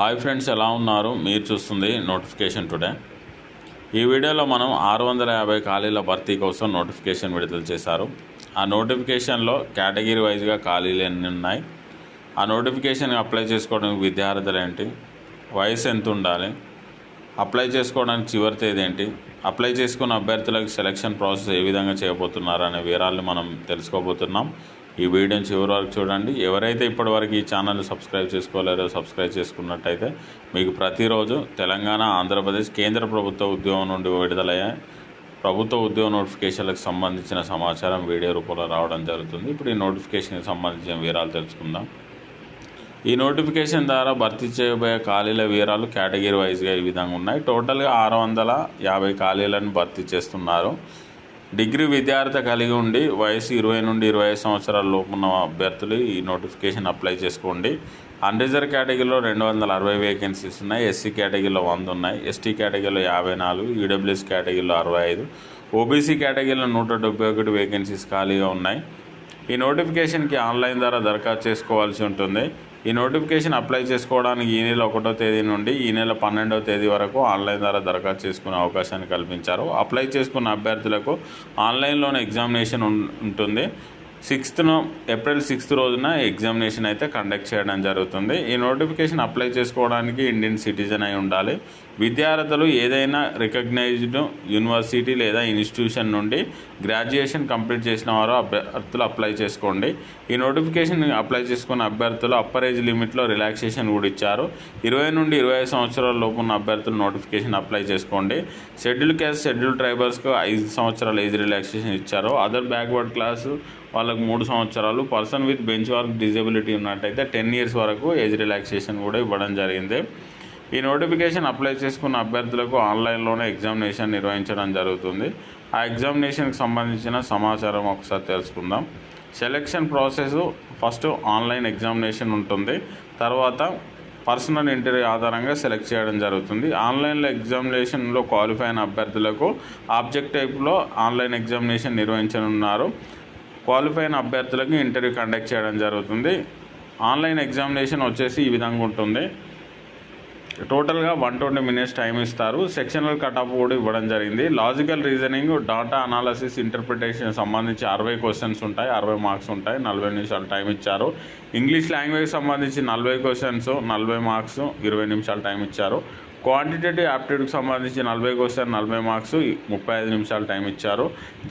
Hi friends ఎలా ఉన్నారు? మీరు చూస్తుంది నోటిఫికేషన్ టుడే. ఈ వీడియోలో మనం ఆరు వందల యాభై ఖాళీల భర్తీ కోసం నోటిఫికేషన్ విడుదల చేశారు. ఆ నోటిఫికేషన్లో కేటగిరీ వైజ్గా ఖాళీలు ఎన్ని ఉన్నాయి? ఆ నోటిఫికేషన్ అప్లై చేసుకోవడానికి విద్యార్థులు ఏంటి? వయసు ఎంత ఉండాలి? అప్లై చేసుకోవడానికి చివరి తేదీ ఏంటి? అప్లై చేసుకున్న అభ్యర్థులకు సెలక్షన్ ప్రాసెస్ ఏ విధంగా చేయబోతున్నారు అనే వివరాలు మనం తెలుసుకోబోతున్నాం. ఈ వీడియోని చివరి వరకు చూడండి. ఎవరైతే ఇప్పటివరకు ఈ ఛానల్ సబ్స్క్రైబ్ చేసుకోలేరో సబ్స్క్రైబ్ చేసుకున్నట్టయితే మీకు ప్రతిరోజు తెలంగాణ ఆంధ్రప్రదేశ్ కేంద్ర ప్రభుత్వ ఉద్యోగం నుండి విడుదలయ్యే ప్రభుత్వ ఉద్యోగ నోటిఫికేషన్లకు సంబంధించిన సమాచారం వీడియో రూపంలో రావడం జరుగుతుంది. ఇప్పుడు ఈ నోటిఫికేషన్కి సంబంధించిన వివరాలు తెలుసుకుందాం. ఈ నోటిఫికేషన్ ద్వారా భర్తీ చేయబోయే ఖాళీల వివరాలు కేటగిరీ వైజ్గా ఈ విధంగా ఉన్నాయి. టోటల్గా ఆరు వందల యాభై ఖాళీలను భర్తీ చేస్తున్నారు. డిగ్రీ విద్యార్థి కలిగి ఉండి వయసు ఇరవై నుండి ఇరవై ఐదు సంవత్సరాల లోపు ఉన్న అభ్యర్థులు ఈ నోటిఫికేషన్ అప్లై చేసుకోండి. అన్రిజర్వ్ కేటగిరీలో రెండు వందల అరవై వేకెన్సీస్ ఉన్నాయి. ఎస్సీ కేటగిరీలో వంద ఉన్నాయి. ఎస్టీ కేటగిరీలో యాభై నాలుగు ఈడబ్ల్యూఎస్ కేటగిరీలో అరవై ఐదు ఓబీసీ కేటగిరీలో నూట డెబ్బై ఒకటి వేకెన్సీస్ ఖాళీగా ఉన్నాయి. ఈ నోటిఫికేషన్కి ఆన్లైన్ ద్వారా దరఖాస్తు చేసుకోవాల్సి ఉంటుంది. ఈ నోటిఫికేషన్ అప్లై చేసుకోవడానికి ఈ నెల ఒకటో తేదీ నుండి ఈ నెల పన్నెండవ తేదీ వరకు ఆన్లైన్ ద్వారా దరఖాస్తు చేసుకునే అవకాశాన్ని కల్పించారు. అప్లై చేసుకున్న అభ్యర్థులకు ఆన్లైన్లోనే ఎగ్జామినేషన్ ఉంటుంది. సిక్స్త్ను ఏప్రిల్ సిక్స్త్ రోజున ఎగ్జామినేషన్ అయితే కండక్ట్ చేయడం జరుగుతుంది. ఈ నోటిఫికేషన్ అప్లై చేసుకోవడానికి ఇండియన్ సిటిజన్ అయి ఉండాలి. విద్యార్థులు ఏదైనా రికగ్నైజ్డ్ యూనివర్సిటీ లేదా ఇన్స్టిట్యూషన్ నుండి గ్రాడ్యుయేషన్ కంప్లీట్ చేసిన వారు అభ్యర్థులు అప్లై చేసుకోండి. ఈ నోటిఫికేషన్ అప్లై చేసుకున్న అభ్యర్థులు అప్పర్ ఏజ్ లిమిట్లో రిలాక్సేషన్ కూడా ఇచ్చారు. ఇరవై నుండి ఇరవై ఐదు సంవత్సరాల లోపు ఉన్న అభ్యర్థులు నోటిఫికేషన్ అప్లై చేసుకోండి. షెడ్యూల్ క్యాస్ట్ షెడ్యూల్ ట్రైబర్స్కు ఐదు సంవత్సరాల ఏజ్ రిలాక్సేషన్ ఇచ్చారు. అదర్ బ్యాక్వర్డ్ క్లాసు వాళ్ళకు మూడు సంవత్సరాలు. Person with bench work disability ఉన్నట్టయితే టెన్ ఇయర్స్ వరకు ఏజ్ రిలాక్సేషన్ కూడా ఇవ్వడం జరిగింది. ఈ నోటిఫికేషన్ అప్లై చేసుకున్న అభ్యర్థులకు ఆన్లైన్లోనే ఎగ్జామినేషన్ నిర్వహించడం జరుగుతుంది. ఆ ఎగ్జామినేషన్కి సంబంధించిన సమాచారం ఒకసారి తెలుసుకుందాం. Selection process first online examination ఉంటుంది. తర్వాత పర్సనల్ ఇంటర్వ్యూ ఆధారంగా సెలెక్ట్ చేయడం జరుగుతుంది. ఆన్లైన్లో ఎగ్జామినేషన్లో క్వాలిఫై అయిన అభ్యర్థులకు ఆబ్జెక్ట్ టైప్లో ఆన్లైన్ ఎగ్జామినేషన్ నిర్వహించనున్నారు. క్వాలిఫై అయిన అభ్యర్థులకు ఇంటర్వ్యూ కండక్ట్ చేయడం జరుగుతుంది. ఆన్లైన్ ఎగ్జామినేషన్ వచ్చేసి ఈ విధంగా ఉంటుంది. టోటల్గా వన్ ట్వంటీ మినిట్స్ టైం ఇస్తారు. సెక్షనల్ కట్ ఆఫ్ కూడా ఇవ్వడం జరిగింది. Logical reasoning data analysis interpretation సంబంధించి అరవై క్వశ్చన్స్ ఉంటాయి అరవై మార్క్స్ ఉంటాయి నలభై నిమిషాలు టైం ఇచ్చారు. ఇంగ్లీష్ లాంగ్వేజ్ సంబంధించి నలభై క్వశ్చన్స్ నలభై మార్క్స్ ఇరవై నిమిషాలు టైం ఇచ్చారు. క్వాంటిటేటివ్ యాప్టిట్యూడ్కి సంబంధించి నలభై క్వశ్చన్ నలభై మార్క్స్ ముప్పై ఐదు నిమిషాలు టైం ఇచ్చారు.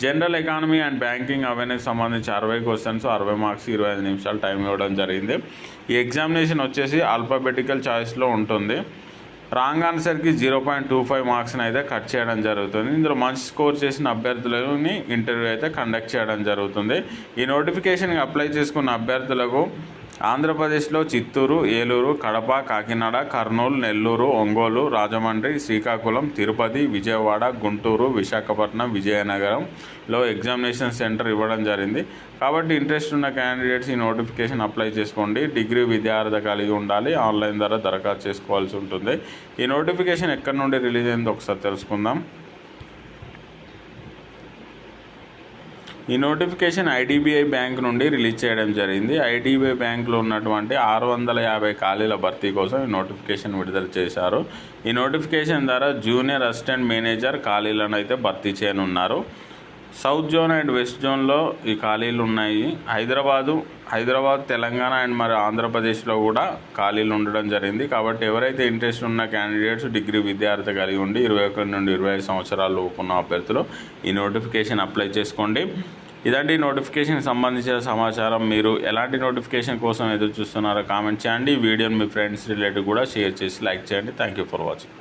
General economy and banking awareness సంబంధించి అరవై క్వశ్చన్స్ అరవై మార్క్స్ ఇరవై ఐదు నిమిషాలు టైం ఇవ్వడం జరిగింది. ఈ ఎగ్జామినేషన్ వచ్చేసి ఆల్ఫాబెటికల్ చాయిస్లో ఉంటుంది. రాంగ్ ఆన్సర్కి జీరో పాయింట్ టూ ఫైవ్ మార్క్స్ని అయితే కట్ చేయడం జరుగుతుంది. ఇందులో మంచి స్కోర్ చేసిన అభ్యర్థులని ఇంటర్వ్యూ అయితే కండక్ట్ చేయడం జరుగుతుంది. ఈ నోటిఫికేషన్కి అప్లై చేసుకున్న అభ్యర్థులకు ఆంధ్రప్రదేశ్లో చిత్తూరు ఏలూరు కడప కాకినాడ కర్నూలు నెల్లూరు ఒంగోలు రాజమండ్రి శ్రీకాకుళం తిరుపతి విజయవాడ గుంటూరు విశాఖపట్నం విజయనగరంలో ఎగ్జామినేషన్ సెంటర్ ఇవ్వడం జరిగింది. కాబట్టి ఇంట్రెస్ట్ ఉన్న క్యాండిడేట్స్ ఈ నోటిఫికేషన్ అప్లై చేసుకోండి. డిగ్రీ విద్యార్థి కలిగి ఉండాలి. ఆన్లైన్ ద్వారా దరఖాస్తు చేసుకోవాల్సి ఉంటుంది. ఈ నోటిఫికేషన్ ఎక్కడి నుండి రిలీజ్ అయిందో ఒకసారి తెలుసుకుందాం. ఈ నోటిఫికేషన్ ఐడిబిఐ బ్యాంక్ నుండి రిలీజ్ చేయడం జరిగింది. ఐడిబిఐ బ్యాంకులో ఉన్నటువంటి ఆరు వందల యాభై ఖాళీల భర్తీ కోసం ఈ నోటిఫికేషన్ విడుదల చేశారు. ఈ నోటిఫికేషన్ ద్వారా జూనియర్ అసిస్టెంట్ మేనేజర్ ఖాళీలను అయితే భర్తీ చేయనున్నారు. సౌత్ జోన్ అండ్ వెస్ట్ జోన్లో ఈ ఖాళీలు ఉన్నాయి. హైదరాబాదు హైదరాబాద్ తెలంగాణ అండ్ మరి ఆంధ్రప్రదేశ్లో కూడా ఖాళీలు ఉండడం జరిగింది. కాబట్టి ఎవరైతే ఇంట్రెస్ట్ ఉన్న క్యాండిడేట్స్ డిగ్రీ విద్యార్థి కలిగి ఉండి ఇరవై ఒకటి నుండి ఇరవై ఐదు సంవత్సరాలు ఉన్న అభ్యర్థులు ఈ నోటిఫికేషన్ అప్లై చేసుకోండి. ఇలాంటి నోటిఫికేషన్కి సంబంధించిన సమాచారం. మీరు ఎలాంటి నోటిఫికేషన్ కోసం ఎదురు చూస్తున్నారో కామెంట్ చేయండి. వీడియోని మీ ఫ్రెండ్స్ రిలేటివ్ కూడా షేర్ చేసి లైక్ చేయండి. Thank you for watching.